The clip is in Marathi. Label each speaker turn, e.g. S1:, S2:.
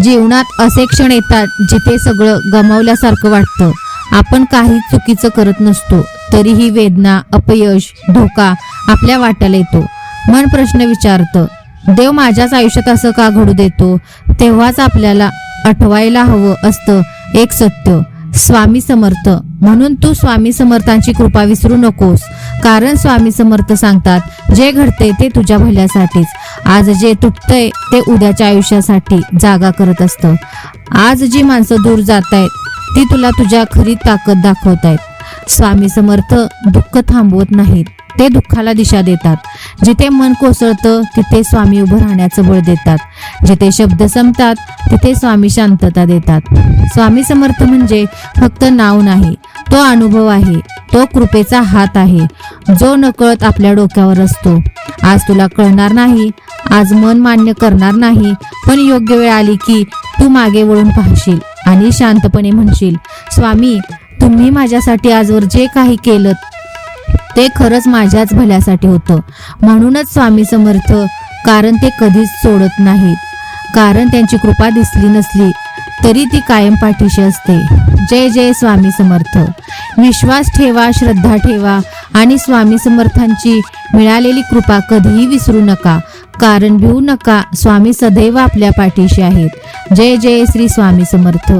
S1: जीवनात असे क्षण येतात जिथे सगळं गमावल्यासारखं वाटतं. आपण काही चुकीचं करत नसतो तरीही वेदना अपयश धोका आपल्या वाट्याला येतो. मन प्रश्न विचारतं देव माझ्याच आयुष्यात असं का घडू देतो? तेव्हाच आपल्याला आठवायला हवं असतं एक सत्य. स्वामी समर्थ म्हणून तू स्वामी समर्थांची कृपा विसरू नकोस. कारण स्वामी समर्थ सांगतात जे घडते ते तुझ्या भल्यासाठीच. आज जे तुटतंय ते उद्याच्या आयुष्यासाठी जागा करत असतं. आज जी माणसं दूर जात आहेत ती तुला तुझ्या खरी ताकद दाखवत आहेत स्वामी समर्थ दुःख थांबवत नाहीत ते दुःखाला दिशा देतात. जिथे मन कोसळतं तिथे स्वामी उभं राहण्याचं बळ देतात. जिथे शब्द संपतात तिथे स्वामी शांतता देतात. स्वामी समर्थ म्हणजे फक्त नाव नाही तो अनुभव आहे तो कृपेचा हात आहे जो नकळत आपल्या डोक्यावर असतो. आज तुला कळणार नाही आज मन मान्य करणार नाही पण योग्य वेळ आली की तू मागे वळून पाहशील आणि शांतपणे म्हणशील स्वामी तुम्ही माझ्यासाठी आजवर जे काही केलं ते खरंच माझ्याच भल्यासाठी होतं. म्हणूनच स्वामी समर्थ कारण ते कधीच सोडत नाहीत. कारण त्यांची कृपा दिसली नसली तरी ती कायम पाठीशी असते. जय जय स्वामी समर्थ. विश्वास ठेवा श्रद्धा ठेवा आणि स्वामी समर्थांची मिळालेली कृपा कधीही विसरू नका. कारण भिवू नका. स्वामी सदैव आपल्या पाठीशी आहेत. जय जय श्री स्वामी समर्थ.